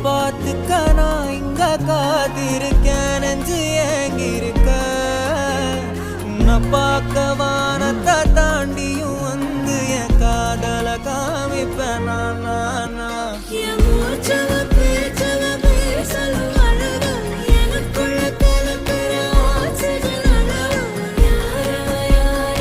பார்த்துக்க நான் இங்க காத்திருக்கேன் நெஞ்சு ஏங்கிருக்க. உன்னை பார்க்க வானத்தை தாண்டியும் வந்து என் காதலை காமிப்பேன் நான்.